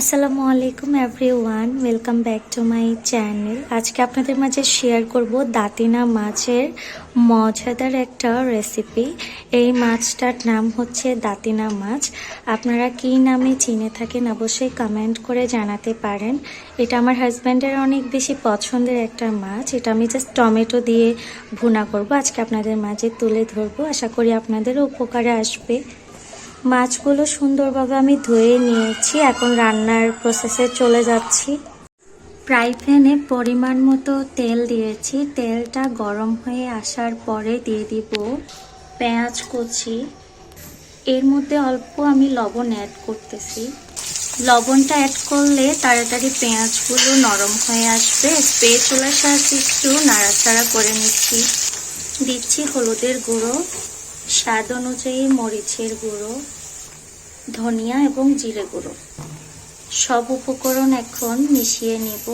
আসসালামু আলাইকুম everyone, welcome back to my channel. আজকে আপনাদের মাঝে শেয়ার করব দাতিনা মাছের মজাদার একটা রেসিপি এই মাছটার নাম হচ্ছে দাতিনা মাছ। আপনারা কী নামে চিনে থাকেন অবশ্যই কমেন্ট করে জানাতে পারেন। এটা আমার হাজব্যান্ডের অনেক বেশি পছন্দের একটা মাছ। এটা আমি জাস্ট টমেটো দিয়ে ভুনা করব। আজকে আপনাদের মাঝে তুলে ধরবো। আশা করি আপনাদেরও উপকারে আসবে। মাছগুলো সুন্দরভাবে আমি ধুয়ে নিয়েছি, এখন রান্নার প্রসেসে চলে যাচ্ছি। ফ্রাই প্যানে পরিমাণ মতো তেল দিয়েছি, তেলটা গরম হয়ে আসার পরে দিয়ে দিব পেঁয়াজ কুচি। এর মধ্যে অল্প আমি লবণ অ্যাড করতেছি। লবণটা অ্যাড করলে তাড়াতাড়ি পেঁয়াজগুলো নরম হয়ে আসবে। স্প্রে চুলার সাহায্যে একটু নাড়াচাড়া করে নিচ্ছি। দিচ্ছি হলুদের গুঁড়ো। স্বাদ অনুযায়ী মরিচের গুঁড়ো, ধনিয়া এবং জিরে গুঁড়ো। সব উপকরণ এখন মিশিয়ে নেব।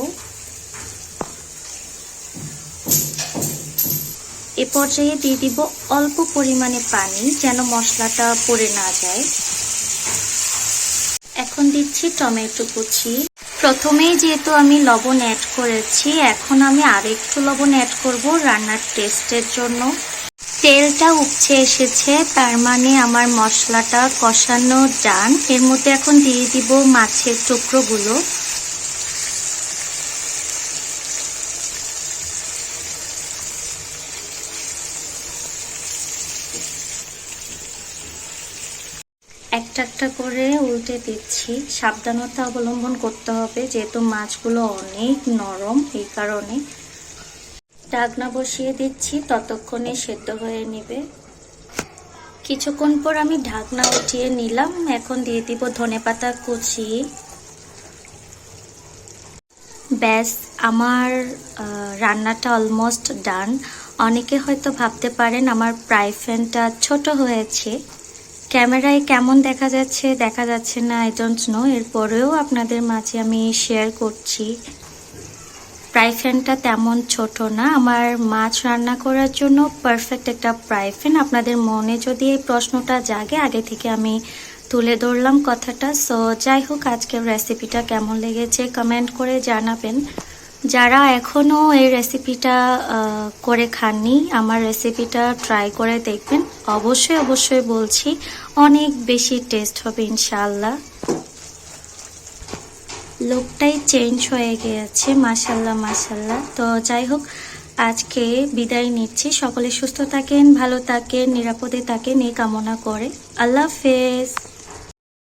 এ পর্যায়ে দিয়ে দিব অল্প পরিমাণে পানি যেন মশলাটা পড়ে না যায়। এখন দিচ্ছি টমেটো কুচি। প্রথমেই যেহেতু আমি লবণ অ্যাড করেছি, এখন আমি আরেকটু লবণ অ্যাড করব রান্নার টেস্টের জন্য। তেলটা উপচে এসেছে, তার মানে আমার মশলাটা কষানো ডান এর মধ্যে এখন দিয়ে দিব মাছের টুকরোগুলো। একটা একটা করে উল্টে দিচ্ছি। সাবধানতা অবলম্বন করতে হবে, যেহেতু মাছগুলো অনেক নরম, এই কারণে। ঢাকনা বসিয়ে দিচ্ছি, ততক্ষণে সেদ্ধ হয়ে নেবে। কিছুক্ষণ পর আমি ঢাকনা উঠিয়ে নিলাম। এখন দিয়ে দিব ধনেপাতা কুচি। ব্যাস, আমার রান্নাটা অলমোস্ট ডান অনেকে হয়তো ভাবতে পারেন আমার প্রাইফ্যানটা ছোট হয়েছে। ক্যামেরায় কেমন দেখা যাচ্ছে দেখা যাচ্ছে না আই ডোন্ট নো এরপরেও আপনাদের মাঝে আমি শেয়ার করছি। ফ্রাই প্যানটা তেমন ছোট না। আমার মাছ রান্না করার জন্য পারফেক্ট একটা ফ্রাই প্যান আপনাদের মনে যদি এই প্রশ্নটা জাগে, আগে থেকে আমি তুলে ধরলাম কথাটা। সো যাই হোক, আজকের রেসিপিটা কেমন লেগেছে কমেন্ট করে জানাবেন। যারা এখনও এই রেসিপিটা করে খাননি, আমার রেসিপিটা ট্রাই করে দেখবেন। অবশ্যই অবশ্যই বলছি, অনেক বেশি টেস্ট হবে ইনশাল্লাহ লুকটাই চেঞ্জ হয়ে গিয়েছে মাসাল্লাহ মাসাল্লাহ তো যাই হোক, আজকে বিদায় নিচ্ছি। সকলে সুস্থ থাকেন, ভালো থাকেন, নিরাপদে থাকেন, এই কামনা করে। আল্লাহ হাফেজ।